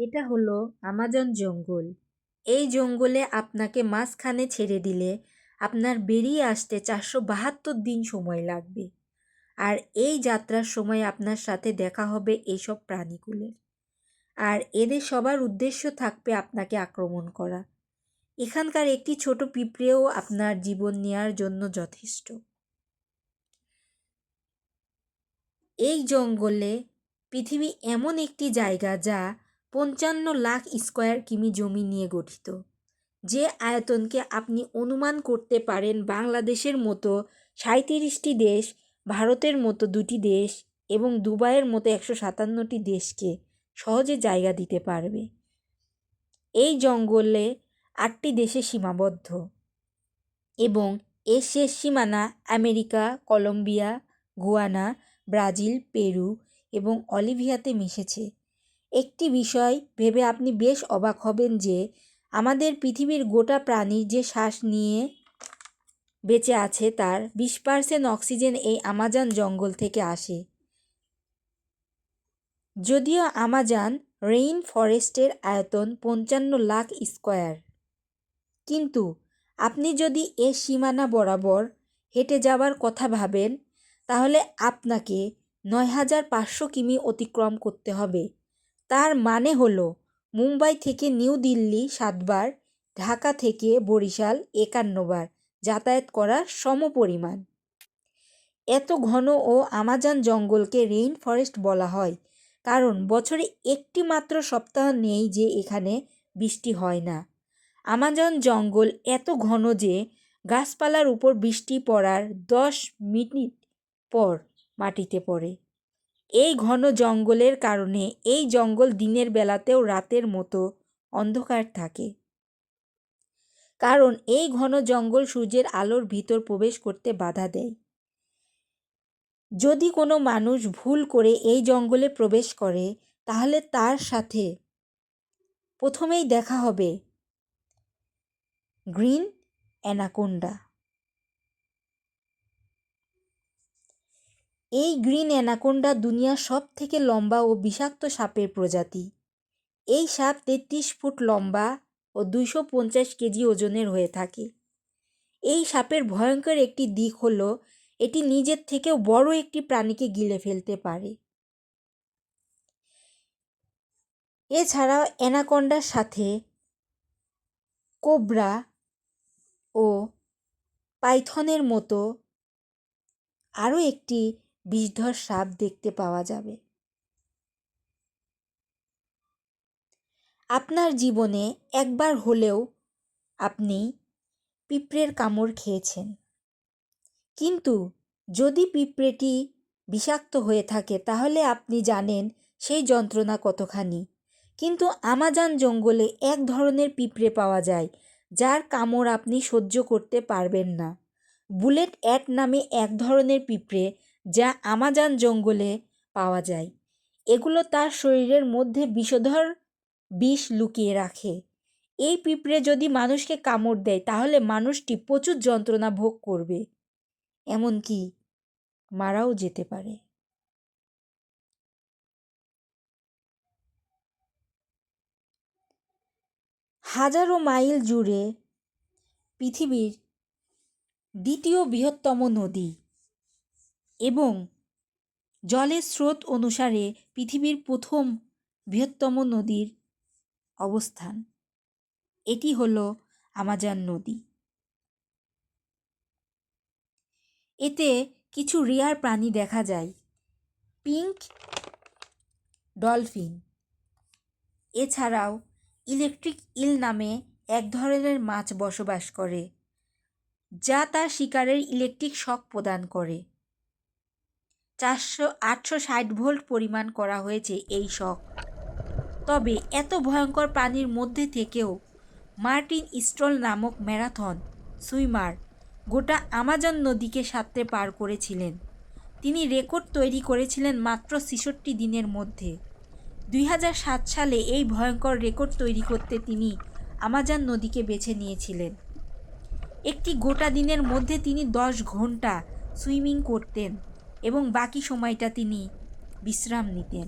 এটা হলো আমাজন জঙ্গল। এই জঙ্গলে আপনাকে মাঝখানে ছেড়ে দিলে আপনার বেরিয়ে আসতে চারশো বাহাত্তর দিন সময় লাগবে। আর এই যাত্রার সময় আপনার সাথে দেখা হবে এইসব প্রাণীগুলোর আর এদের সবার উদ্দেশ্য থাকবে আপনাকে আক্রমণ করা। এখানকার একটি ছোট পিঁপড়েও আপনার জীবন নেওয়ার জন্য যথেষ্ট। এই জঙ্গলে পৃথিবী এমন একটি জায়গা যা পঞ্চান্ন লাখ স্কোয়ার কিমি জমি নিয়ে গঠিত। যে আয়তনকে আপনি অনুমান করতে পারেন বাংলাদেশের মতো সাঁত্রিশটি দেশ, ভারতের মতো দুটি দেশ এবং দুবাইয়ের মতো একশো সাতান্নটি দেশকে সহজে জায়গা দিতে পারবে। এই জঙ্গলে আটটি দেশে সীমাবদ্ধ এবং এর শেষ সীমানা America, Colombia, Guyana, Brazil, Peru এবং অলিভিয়াতে মিশেছে। একটি বিষয় ভেবে আপনি বেশ অবাক হবেন যে আমাদের পৃথিবীর গোটা প্রাণী যে শ্বাস নিয়ে বেঁচে আছে তার বিশ পার্সেন্ট অক্সিজেন এই আমাজন জঙ্গল থেকে আসে। যদিও আমাজন রেইন ফরেস্টের আয়তন পঞ্চান্ন লাখ স্কোয়ার। কিন্তু আপনি যদি এ সীমানা বরাবর হেঁটে যাওয়ার কথা ভাবেন, তাহলে আপনাকে নয় হাজার পাঁচশো কিমি অতিক্রম করতে হবে। তার মানে হলো, মুম্বাই থেকে নিউ দিল্লি সাতবার, ঢাকা থেকে বরিশাল একান্নবার যাতায়াত করার সমপরিমাণ। এত ঘন ও আমাজন জঙ্গলকে রেইন ফরেস্ট বলা হয়, কারণ বছরে একটি মাত্র সপ্তাহ নেই যে এখানে বৃষ্টি হয় না। আমাজন জঙ্গল এত ঘন যে গাছপালার উপর বৃষ্টি পড়ার দশ মিনিট পর মাটিতে পড়ে। এই ঘন জঙ্গলের কারণে এই জঙ্গল দিনের বেলাতেও রাতের মতো অন্ধকার থাকে। কারণ এই ঘন জঙ্গল সূর্যের আলোর ভিতর প্রবেশ করতে বাধা দেয়। যদি কোনো মানুষ ভুল করে এই জঙ্গলে প্রবেশ করে, তাহলে তার সাথে প্রথমেই দেখা হবে গ্রিন অ্যানাকোন্ডা। এই গ্রিন অ্যানাকোন্ডা দুনিয়ার সব থেকে লম্বা ও বিষাক্ত সাপের প্রজাতি। এই সাপ তেত্রিশ ফুট লম্বা ও দুইশো পঞ্চাশ কেজি ওজনের হয়ে থাকে। এই সাপের ভয়ঙ্কর একটি দিক হলো, এটি নিজের থেকেও বড় একটি প্রাণীকে গিলে ফেলতে পারে। এছাড়াও অ্যানাকন্ডার সাথে কোবরা ও পাইথনের মতো আরও একটি বিষধর সাপ দেখতে পাওয়া যাবে। আপনার জীবনে একবার হলেও আপনি পিঁপড়ের কামড় খেয়েছেন। কিন্তু যদি পিঁপড়েটি বিষাক্ত হয়ে থাকে, তাহলে আপনি জানেন সেই যন্ত্রণা কতখানি। কিন্তু আমাজন জঙ্গলে এক ধরনের পিঁপড়ে পাওয়া যায়, যার কামড় আপনি সহ্য করতে পারবেন না। বুলেট অ্যাট নামে এক ধরনের পিঁপড়ে যা আমাজন জঙ্গলে পাওয়া যায়। এগুলো তার শরীরের মধ্যে বিষধর বিষ লুকিয়ে রাখে। এই পিঁপড়ে যদি মানুষকে কামড় দেয়, তাহলে মানুষটি প্রচুর যন্ত্রণা ভোগ করবে। এমনকি মারাও যেতে পারে। হাজারো মাইল জুড়ে পৃথিবীর দ্বিতীয় বৃহত্তম নদী। এবং জলের স্রোত অনুসারে পৃথিবীর প্রথম বৃহত্তম নদীর অবস্থান। এটি হল আমাজন নদী। এতে কিছু রেয়ার প্রাণী দেখা যায়। Pink dolphin. এছাড়াও ইলেকট্রিক ইল নামে এক ধরনের মাছ বসবাস করে, যা তার শিকারের ইলেকট্রিক শক প্রদান করে। চারশো, আটশো ষাট ভোল্ট পরিমাণ করা হয়েছে এই শক। তবে এত ভয়ঙ্কর প্রাণীর মধ্যে থেকেও মার্টিন স্ট্রল নামক ম্যারাথন সুইমার গোটা আমাজন নদীকে সাঁতরে পার করেছিলেন। তিনি রেকর্ড তৈরি করেছিলেন মাত্র ছেষট্টি দিনের মধ্যে। দুই হাজার সাত সালে এই ভয়ঙ্কর রেকর্ড তৈরি করতে তিনি আমাজন নদীকে বেছে নিয়েছিলেন। একটি গোটা দিনের মধ্যে তিনি দশ ঘণ্টা সুইমিং করতেন। এবং বাকি সময়টা তিনি বিশ্রাম নিতেন।